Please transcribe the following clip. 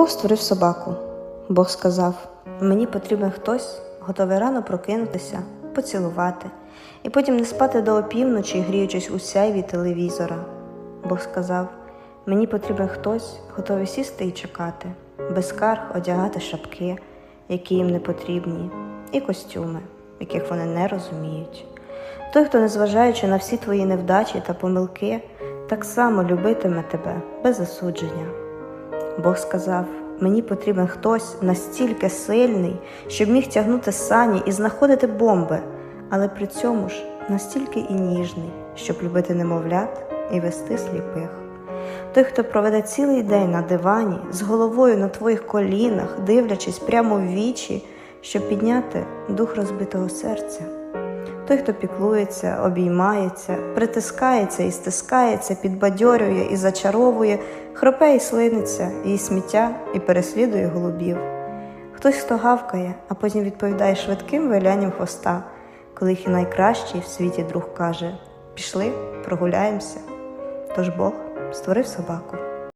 Бог створив собаку. Бог сказав: мені потрібен хтось, готовий рано прокинутися, поцілувати, і потім не спати до опівночі, гріючись у сяйві телевізора. Бог сказав: мені потрібен хтось, готовий сісти і чекати, без скарг одягати шапки, які їм не потрібні, і костюми, яких вони не розуміють. Той, хто, незважаючи на всі твої невдачі та помилки, так само любитиме тебе без засудження. Бог сказав: мені потрібен хтось настільки сильний, щоб міг тягнути сані і знаходити бомби, але при цьому ж настільки і ніжний, щоб любити немовлят і вести сліпих. Той, хто проведе цілий день на дивані з головою на твоїх колінах, дивлячись прямо в вічі, щоб підняти дух розбитого серця. Той, хто піклується, обіймається, притискається і стискається, підбадьорює і зачаровує, хропе і слиниться, і сміття і переслідує голубів. Хтось, хто гавкає, а потім відповідає швидким вилянням хвоста, коли їх і найкращий в світі друг каже: Пішли, прогуляємося. Тож Бог створив собаку.